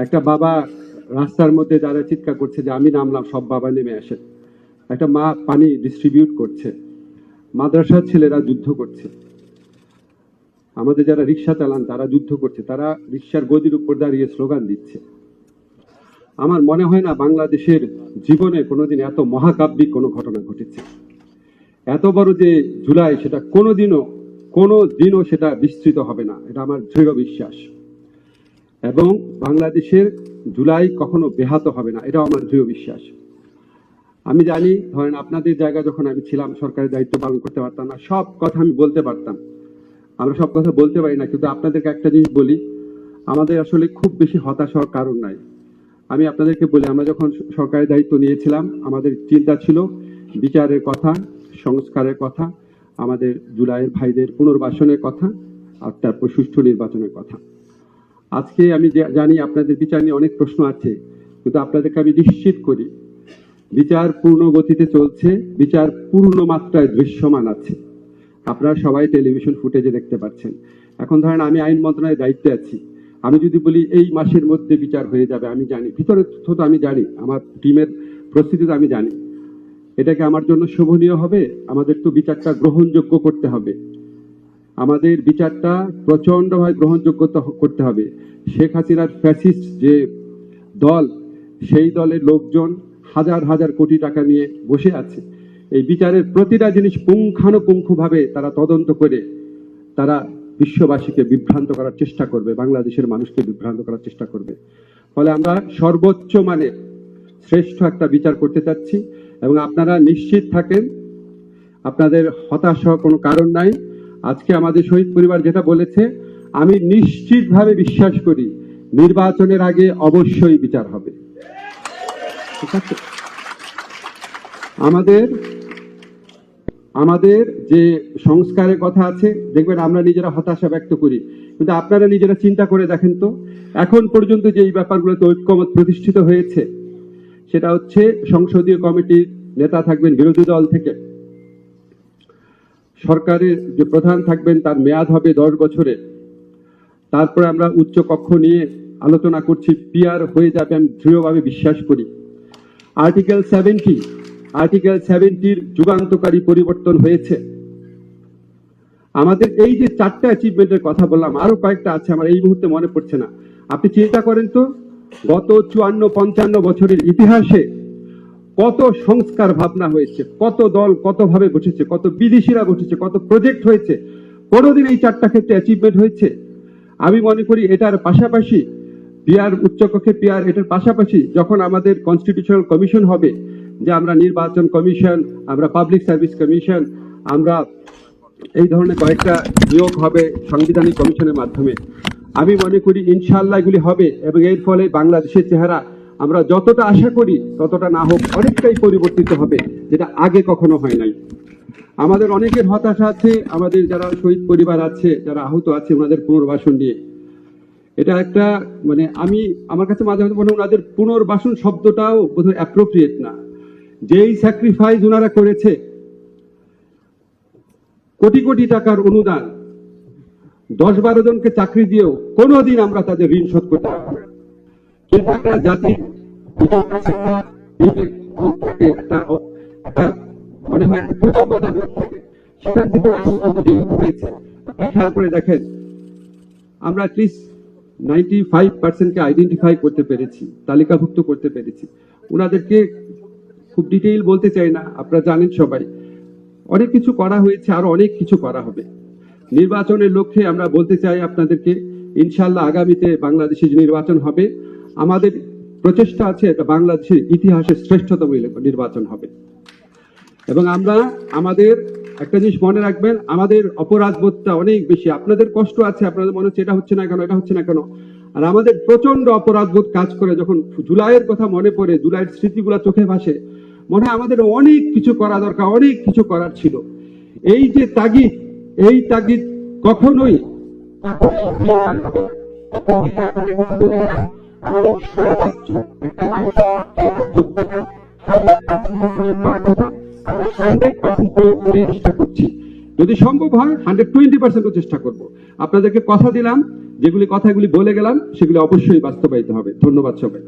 একটা বাবা রাস্তার মধ্যে দাঁড়িয়ে চিৎকার করছে যে আমি নামলাম, সব বাবা নেমে আসে। একটা মা পানি ডিস্ট্রিবিউট করছে। মাদ্রাসার ছেলেরা যুদ্ধ করছে। আমাদের যারা রিক্সা চালান, তারা যুদ্ধ করছে। তারা রিক্সার গদির উপর দাঁড়িয়ে স্লোগান দিচ্ছে। আমার মনে হয় না বাংলাদেশের জীবনে কোনোদিন এত মহাকাব্যিক কোনো ঘটনা ঘটেছে। এত বড় যে জুলাই সেটা কোনোদিনও কোনো দিনও সেটা বিস্তৃত হবে না। এটা আমার দৃঢ় বিশ্বাস। এবং বাংলাদেশের জুলাই কখনো বেহাত হবে না, এটাও আমার দৃঢ় বিশ্বাস। আমি জানি, ধরেন আপনাদের জায়গা যখন আমি ছিলাম সরকারের দায়িত্ব পালন করতে পারতাম না, সব কথা আমি বলতে পারতাম। আমরা সব কথা বলতে পারি না, কিন্তু আপনাদেরকে একটা জিনিস বলি, আমাদের আসলে খুব বেশি হতাশ হওয়ার কারণ নাই। আমি আপনাদেরকে বলি, আমরা যখন সরকারের দায়িত্ব নিয়েছিলাম, আমাদের চিন্তা ছিল বিচারের কথা, সংস্কারের কথা, আমাদের জুলাইয়ের ভাইদের পুনর্বাসনের কথা, আর তারপর সুষ্ঠু নির্বাচনের কথা। আজকে আমি জানি আপনাদের বিচার নিয়ে অনেক প্রশ্ন আছে, কিন্তু আপনাদেরকে আমি নিশ্চিত করি, বিচার পূর্ণ গতিতে চলছে, বিচার পূর্ণ মাত্রায় দৃশ্যমান আছে। আপনারা সবাই টেলিভিশন ফুটেজে দেখতে পাচ্ছেন। এখন ধরেন আমি আইন মন্ত্রণালয়ের দায়িত্বে আছি। আমি যদি বলি এই মাসের মধ্যে বিচার হয়ে যাবে, আমি জানি। ভিতরে তথ্য তো আমি জানি, আমার টিমের প্রস্তুতি তো আমি জানি। এটাকে আমার জন্য শোভনীয় হবে? আমাদের তো বিচারটা গ্রহণযোগ্য করতে হবে। আমাদের বিচারটা প্রচন্ডভাবে গ্রহণযোগ্যতা করতে হবে। শেখ হাসিনার ফ্যাসিস্ট যে দল, সেই দলের লোকজন হাজার হাজার কোটি টাকা নিয়ে বসে আছে। এই বিচারের প্রতিটা জিনিস পুঙ্খানুপুঙ্খভাবে তারা তদন্ত করে তারা বিশ্ববাসীকে বিভ্রান্ত করার চেষ্টা করবে, বাংলাদেশের মানুষকে বিভ্রান্ত করার চেষ্টা করবে। ফলে আমরা সর্বোচ্চ মানে শ্রেষ্ঠ একটা বিচার করতে চাচ্ছি এবং আপনারা নিশ্চিত থাকেন, আপনাদের হতাশ হওয়ার কোনো কারণ নাই। আজকে আমাদের শহীদ পরিবার যেটা বলেছে, আমি নিশ্চিতভাবে বিশ্বাস করি, নির্বাচনের আগে অবশ্যই বিচার হবে। ঠিক আছে? আমাদের আমাদের যে সংস্কারের কথা আছে, দেখবেন আমরা নিজেরা হতাশা ব্যক্ত করি। কিন্তু আপনারা নিজেরা চিন্তা করে দেখেন তো, এখন পর্যন্ত যে এই ব্যাপারগুলোতে ঐক্যমত প্রতিষ্ঠিত হয়েছে, সেটা হচ্ছে সংসদীয় কমিটির নেতা থাকবেন বিরোধী দল থেকে। সরকারের যে প্রধান থাকবেন, তার মেয়াদ হবে দশ বছরে। তারপরে আমরা উচ্চ কক্ষ নিয়ে আলোচনা করছি পিয়ার হয়ে যাবে আমি দৃঢ়ভাবে বিশ্বাস করি। আর্টিকেল সেভেন্টি, আর্টিকেল সেভেন্টির যুগান্তকারী পরিবর্তন হয়েছে। আমাদের এই যে চারটা অ্যাচিভমেন্টের কথা বললাম, আরও কয়েকটা আছে, আমার এই মুহূর্তে মনে পড়ছে না। আপনি চিন্তা করেন তো, গত চুয়ান্ন, পঞ্চান্ন বছরের ইতিহাসে কত সংস্কার ভাবনা হয়েছে, কত দল কত ভাবে বসেছে, কত বিদেশিরা বসেছে, কত প্রজেক্ট হয়েছে, কোনোদিন এই চারটা ক্ষেত্রে অ্যাচিভমেন্ট হয়েছে? আমি মনে করি এটার পাশাপাশি পিয়ার উচ্চকক্ষে পিয়ার এটার পাশাপাশি যখন আমাদের কনস্টিটিউশনাল কমিশন হবে, যে আমরা নির্বাচন কমিশন আমরা পাবলিক সার্ভিস কমিশন আমরা এই ধরনের কয়েকটা নিয়োগ হবে সাংবিধানিক কমিশনের মাধ্যমে। আমি মনে করি ইনশাল্লাহ এগুলি হবে এবং এর ফলে বাংলাদেশের চেহারা আমরা যতটা আশা করি, ততটা না হোক অনেকটাই পরিবর্তিত হবে, যেটা আগে কখনো হয় নাই। আমাদের অনেকের হতাশা আছে, আমাদের যারা শহীদ পরিবার আছে, যারা আহত আছে, ওনাদের পুনর্বাসন নিয়ে। এটা একটা মানে আমি, আমার কাছে মাঝে মাঝে মনে ওনাদের পুনর্বাসন শব্দটাও বোধহয় অ্যাপ্রোপ্রিয়েট না। যেই স্যাক্রিফাইস ওনারা করেছে, কোটি কোটি টাকার অনুদান, দশ বারো জনকে চাকরি দিয়েও কোনোদিন আমরা তাদের ঋণ শোধ করতে পারব। দেখেন, আমরা আইডেন্টিফাই করতে পেরেছি, তালিকাভুক্ত করতে পেরেছি। ওনাদেরকে খুব ডিটেইল বলতে চাই না, আপনারা জানেন সবাই। অনেক কিছু করা হয়েছে, আরও অনেক কিছু করা হবে। নির্বাচনের লক্ষ্যে আমরা বলতে চাই আপনাদেরকে ইনশাল্লাহ আগামীতে বাংলাদেশে যে নির্বাচন হবে আমাদের প্রচেষ্টা আছে এটা বাংলাদেশের ইতিহাসের শ্রেষ্ঠতম নির্বাচন হবে। এবং আমরা আমাদের একটা জিনিস মনে রাখবেন, আমাদের অপরাধ বোধটা অনেক বেশি। আপনাদের কষ্ট আছে, আপনাদের মনে হচ্ছে এটা হচ্ছে না কেন, এটা হচ্ছে না কেন? আর আমাদের প্রচণ্ড অপরাধ বোধ কাজ করে যখন জুলাইয়ের কথা মনে পড়ে, জুলাইয়ের স্মৃতিগুলো চোখে ভাসে, মনে হয় আমাদের অনেক কিছু করা দরকার, অনেক কিছু করার ছিল। এই যে তাগিদ, এই তাগিদ কখনোই যদি সম্ভব হয় হান্ড্রেড টোয়েন্টি পার্সেন্টও চেষ্টা করব। আপনাদেরকে কথা দিলাম, যেগুলি কথাগুলি বলে গেলাম, সেগুলি অবশ্যই বাস্তবায়িত হবে। ধন্যবাদ সবাই